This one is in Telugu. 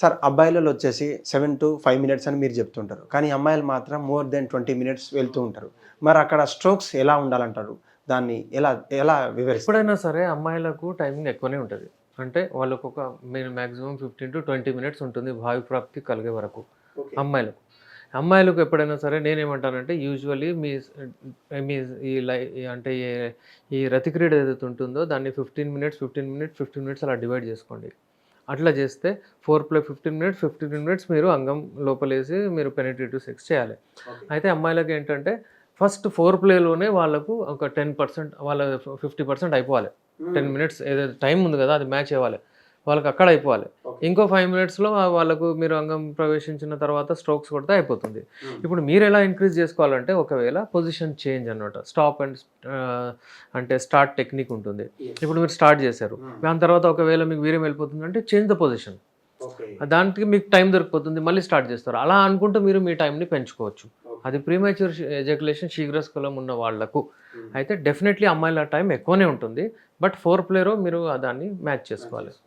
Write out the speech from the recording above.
సార్ అబ్బాయిలలో వచ్చేసి సెవెన్ టు ఫైవ్ మినిట్స్ అని మీరు చెప్తుంటారు. కానీ అమ్మాయిలు మాత్రం మోర్ దెన్ ట్వంటీ మినిట్స్ వెళ్తూ ఉంటారు. మరి అక్కడ స్ట్రోక్స్ ఎలా ఉండాలంటారు? దాన్ని ఎలా ఎలా వివరిస్తారు? ఎప్పుడైనా సరే అమ్మాయిలకు టైమింగ్ ఎక్కువనే ఉంటుంది. అంటే వాళ్ళకు ఒక మీరు maximum fifteen to twenty minutes ఉంటుంది భావి ప్రాప్తి కలిగే వరకు అమ్మాయిలకు. అమ్మాయిలకు ఎప్పుడైనా సరే నేనేమంటానంటే యూజువల్లీ మీ మీ ఈ లై అంటే ఈ రతిక్రీడ ఏదైతే ఉంటుందో దాన్ని fifteen minutes fifteen minutes fifteen minutes అలా డివైడ్ చేసుకోండి. అట్లా చేస్తే foreplay fifteen minutes fifteen minutes మీరు అంగం లోపలేసి మీరు పెనిట్రేటివ్ సెక్స్ చేయాలి. అయితే అమ్మాయిలకి ఏంటంటే ఫస్ట్ ఫోర్ ప్లేలోనే వాళ్ళకు ఒక టెన్ పర్సెంట్ వాళ్ళ ఫిఫ్టీ పర్సెంట్ అయిపోవాలి. టెన్ మినిట్స్ ఏదైతే టైం ఉంది కదా అది మ్యాచ్ అవ్వాలి. వాళ్ళకి అక్కడ అయిపోవాలి. ఇంకో ఫైవ్ మినిట్స్లో వాళ్ళకు మీరు అంగం ప్రవేశించిన తర్వాత స్ట్రోక్స్ కొడితే అయిపోతుంది. ఇప్పుడు మీరు ఎలా ఇంక్రీజ్ చేసుకోవాలంటే ఒకవేళ పొజిషన్ చేంజ్ అనమాట స్టాప్ అండ్ అంటే స్టార్ట్ టెక్నిక్ ఉంటుంది. ఇప్పుడు మీరు స్టార్ట్ చేశారు. దాని తర్వాత ఒకవేళ మీకు వీర్యం వెళ్ళిపోతుంది అంటే చేంజ్ ద పొజిషన్ దానికి మీకు టైం దొరికిపోతుంది మళ్ళీ స్టార్ట్ చేస్తారు. అలా అనుకుంటూ మీరు మీ టైంని పెంచుకోవచ్చు. అది ప్రీమేచ్యూర్ ఎజకులేషన్ శీఘ్రస్కలం ఉన్న వాళ్ళకు. అయితే డెఫినెట్లీ అమ్మాయిల టైం ఎక్కువనే ఉంటుంది. బట్ ఫోర్ ప్లేయర్ మీరు దాన్ని మ్యాచ్ చేసుకోవాలి.